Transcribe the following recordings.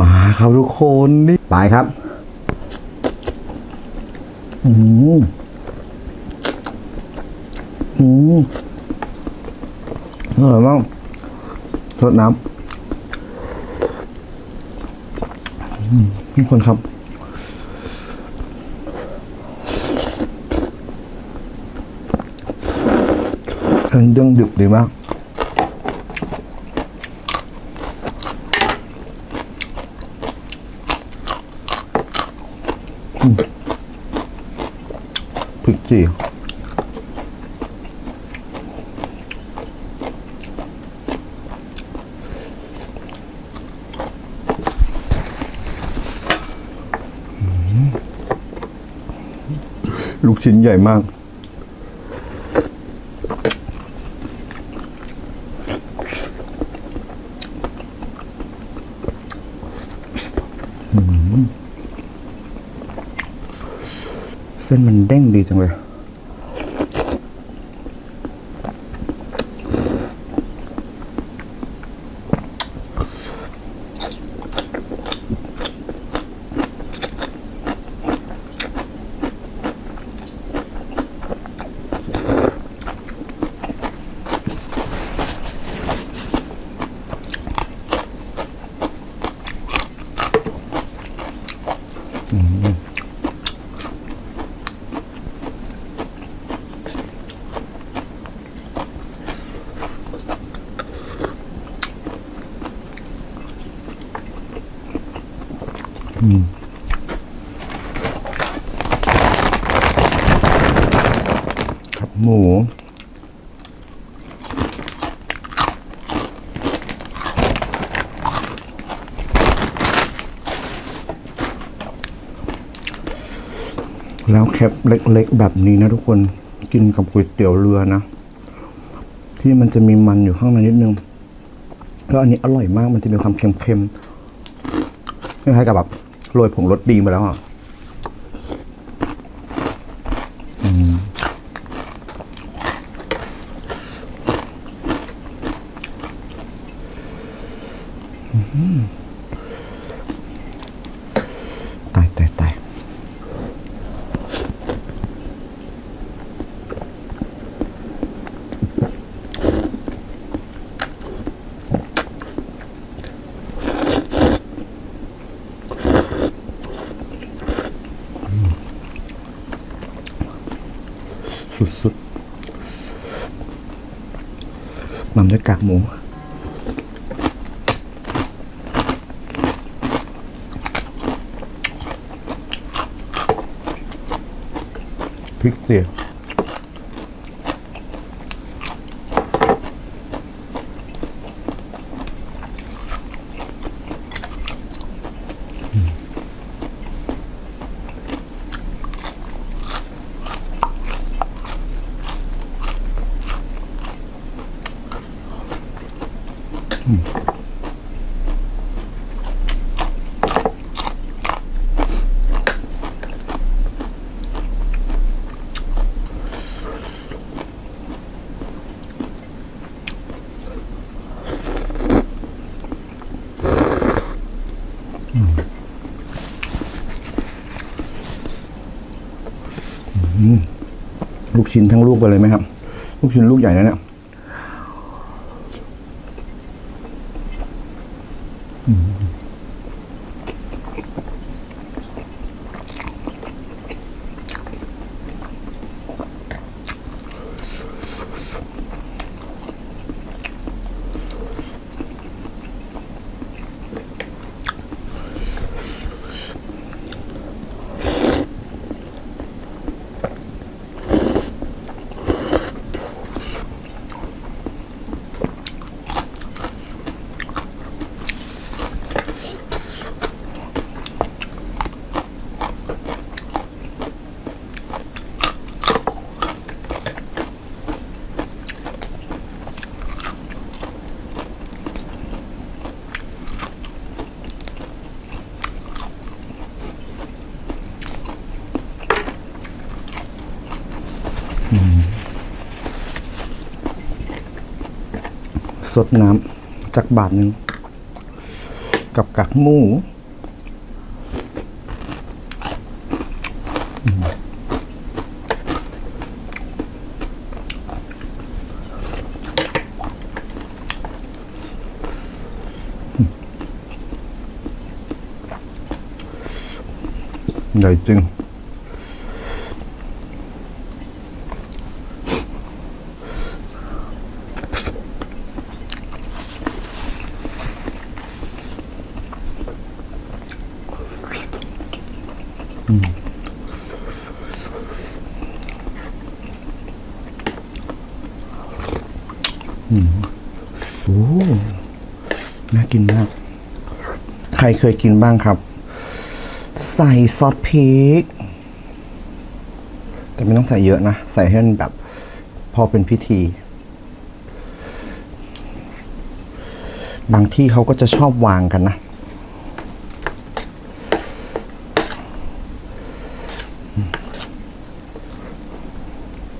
มาครับทุกคนนี่ไปครับอืมอืมอร่อยมากสดน้ำอืมทุกคนครับเครื่องด้งดึกดีมากิลูกชิ้นใหญ่มาก เส้นมันเด้งดีจังเลย ครับหมูแล้วแคปเล็กๆ แบบนี้นะทุกคนกินกับก๋วยเตี๋ยวเรือนะ ที่มันจะมีมันอยู่ข้างในนิดนึง แล้วอันนี้อร่อยมากมันจะมีความเค็มๆคล้ายๆกับแบบ โรยผงรสดีมาแล้วอะตายตายตาย สุดๆนำด้วยกากหมูพริกเสียลู กชิ้นทั้งลูกไปเลยไหมครับ ลูกชิ้นลูกใหญ่นะเนี่ย สดน้ำจากบาทหนึ่งกับกากหมูใหญ่จริง โอ้น่ากินมาก ใครเคยกินบ้างครับ ใส่ซอสพริก แต่ไม่ต้องใส่เยอะนะ ใส่ให้มันแบบ พอเป็นพิธี บางที่เขาก็จะชอบวางกันนะ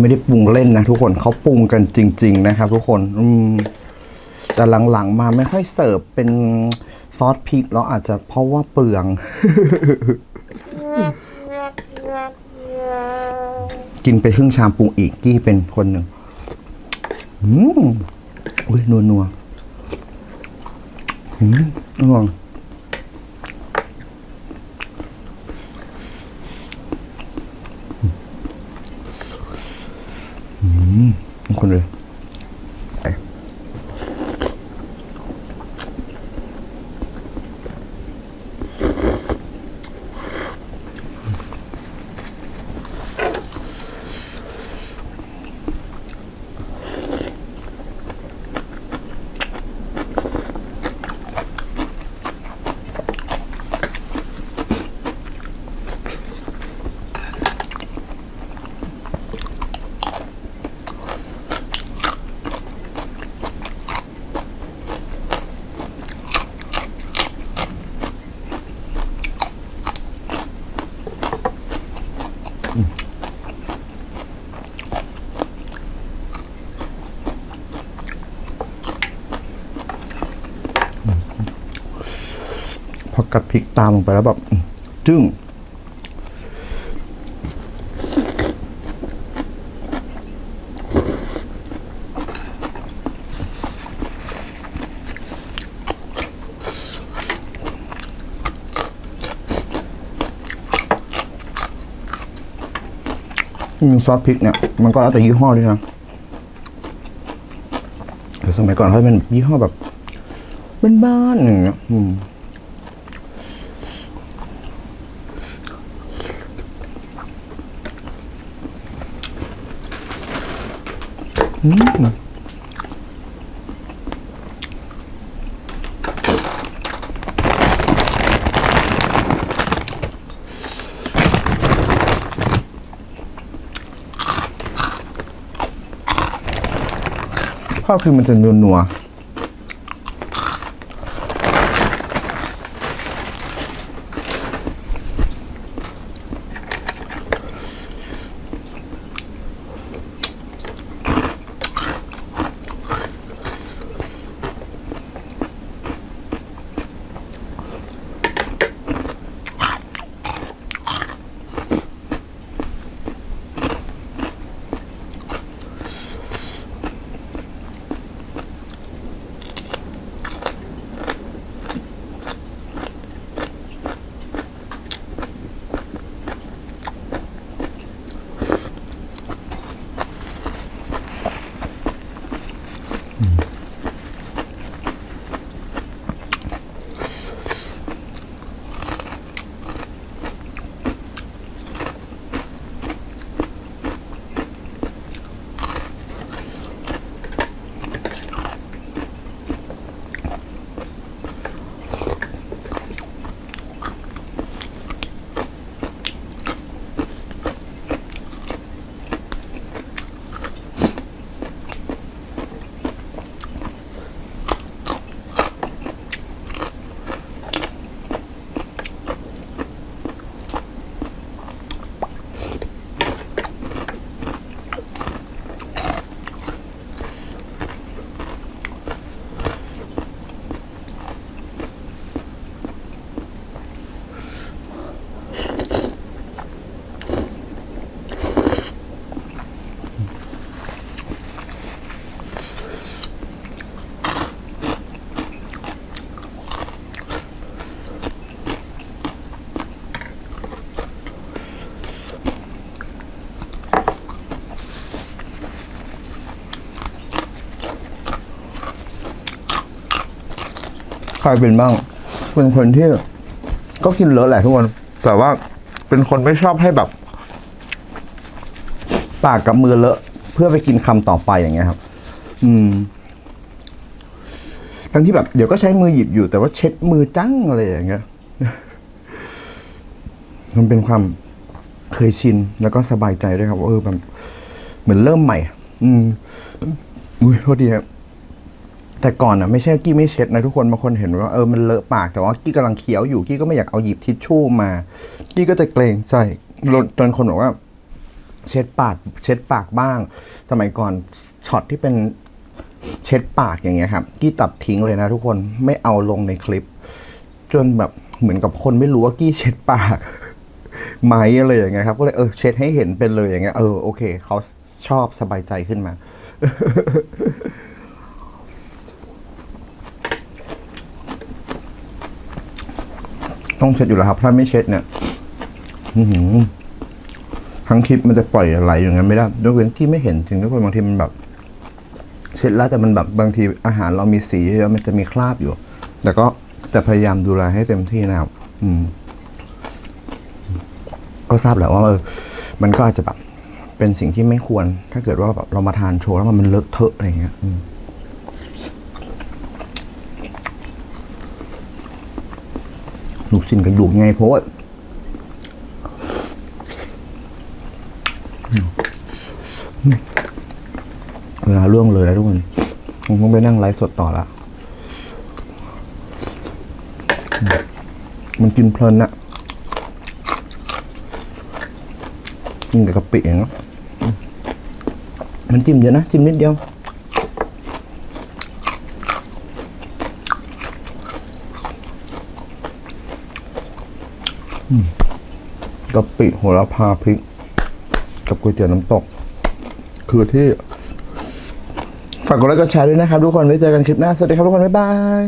ไม่ได้ปรุงเล่นนะทุกคนเขาปรุงกันจริง ๆ นะครับ ทุกคนอืมแต่หลังๆมาไม่ค่อยเสิร์ฟเป็นซอสพริกแล้วอาจจะเพราะว่าเปลือง กินไปครึ่งชามปรุงอีกกี้เป็นคนหนึ่งอืมอุ้ยนัวนัวอืมอร่อยอื มทุก พริกตามลงไปแล้วแบบจึ้งซอสพริกเนี่ยมันก็แล้วแต่ยี่ห้อด้วยนะแต่สมัยก่อนเขาเป็นยี่ห้อแบบเบ้านๆอย่างเงี้ย อืมอืมภาวคือมันจะนัว นัวรเป็นบ้าง เป็นคนที่ ก็กินเลอะแหละทุกคน แต่ว่าเป็นคนไม่ชอบให้แบบ ปากกับมือเลอะ เพื่อไปกินคำต่อไปอย่างเงี้ยครับ อืมทั้งที่แบบเดี๋ยวก็ใช้มือหยิบอยู่ แต่ว่าเช็ดมือจังอะไรอย่างเงี้ย มันเป็นความเคยชินแล้วก็สบายใจด้วยครับว่าเออแบบเหมือนเริ่มใหม่ อืมอุ้ยโทษดีครับ แต่ก่อนอะไม่ใช่กี้ไม่เช็ดนะทุกคนบางคนเห็นว่าเออมันเลอะปากแต่ว่ากี้กำลังเคี้ยวอยู่กี้ก็ไม่อยากเอาหยิบทิชชู่มา กี้ก็จะเกรงใจจนคนบอกว่า เช็ดปากเช็ดปากบ้าง สมัยก่อนช็อตที่เป็นเช็ดปากอย่างเงี้ยครับ กี้ตัดทิ้งเลยนะทุกคนไม่เอาลงในคลิป จนแบบเหมือนกับคนไม่รู้ว่ากี้เช็ดปากไหมอะไรอย่างเงี้ยครับ ก็เลยเออเช็ดให้เห็นเป็นเลยอย่างเงี้ยเออโอเคเขาชอบสบายใจขึ้นมา ต้องเช็ดอยู่แล้วครับ ถ้าไม่เช็ดเนี่ยทั้งคลิปมันจะปล่อยไหลอย่างนั้นไม่ได้ยกเว้นที่ไม่เห็นจริงทุกคนบางทีมันแบบ เช็ดแล้วแต่มันแบบบางทีอาหารเรามีสีแล้วมันจะมีคราบอยู่ แต่ก็จะพยายามดูแลให้เต็มที่นะครับอืม ก็ทราบแหละว่าเออมันก็อาจจะแบบเป็นสิ่งที่ไม่ควร ถ้าเกิดว่าแบบเรามาทานโชว์แล้วมันเลอะเทอะอะไรอย่างเงี้ยอืม ลูกชิ้นกระดูกไงโพดเวลาล่วงเลยแล้วทุกคนผมต้องไปนั่งไลฟ์สดต่อละมันกินเพลินอะกินกับกะปิอย่างเงี้มันจิ้มเยอะนะ จิ้มนิดเดียว กะปิโหระพาพริก กับก๋วยเตี๋ยวน้ำตก คือที่ ฝากกดไลค์กดแชร์ด้วยนะครับทุกคนไว้เจอกันคลิปหน้า สวัสดีครับทุกคน บ๊ายบาย